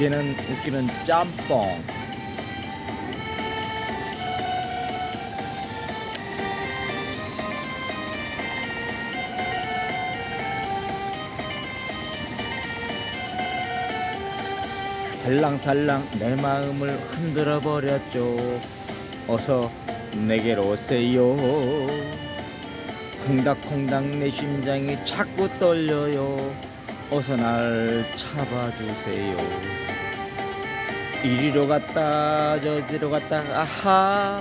그대는 웃기는 짬뽕. 살랑살랑 내 마음을 흔들어 버렸죠. 어서 내게로 오세요. 콩닥콩닥 내 심장이 자꾸 떨려요 어서 날 잡아주세요. 이리로 갔다 저기로 갔다 아하.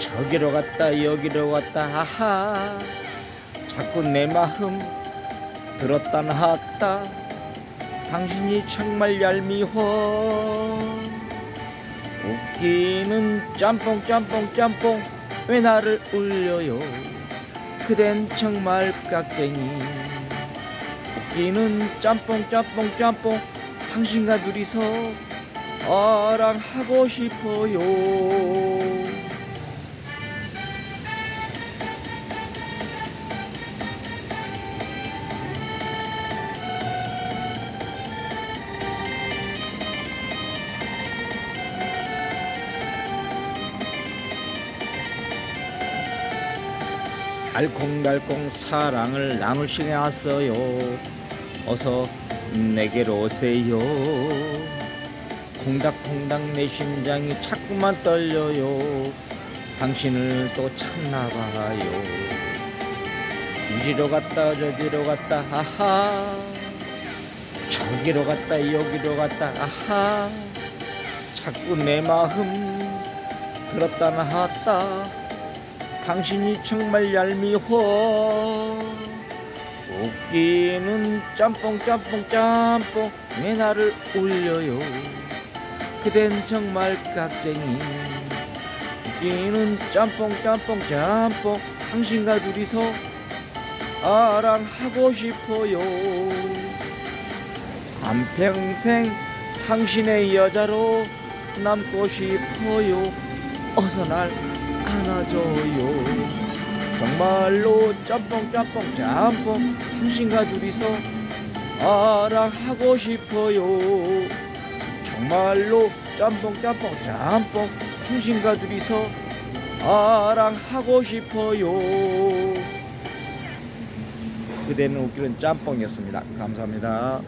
저기로 갔다 여기로 갔다 아하. 자꾸 내 마음 들었다 놨다. 당신이 정말 얄미워. 웃기는 짬뽕 짬뽕 짬뽕 왜 나를 울려요? 그댄 정말 깍쟁이 웃기는 짬뽕 짬뽕 짬뽕. 당신과 둘이서 사랑하고 싶어요. 알콩달콩 사랑을 나눌 시간이 왔어요 어서 내게로 오세요. 콩닥콩닥 내 심장이 자꾸만 떨려요. 당신을 또 찾나봐요. 이리로 갔다 저기로 갔다 아하. 저기로 갔다 여기로 갔다 아하. 자꾸 내 마음 들었다 놨다. 당신이 정말 얄미워 웃기는 짬뽕 짬뽕 짬뽕 왜 나를 울려요. 그댄 정말 깍쟁이. 웃기는 짬뽕 짬뽕 짬뽕 당신과 둘이서 사랑하고 싶어요. 한평생 당신의 여자로 남고 싶어요. 어서 날 안아줘요 정말로 짬뽕 짬뽕 짬뽕. 당신과 둘이서 사랑하고 싶어요. 정말로 짬뽕 짬뽕 짬뽕. 당신과 둘이서 사랑하고 싶어요. 그대는 웃기는 짬뽕이었습니다. 감사합니다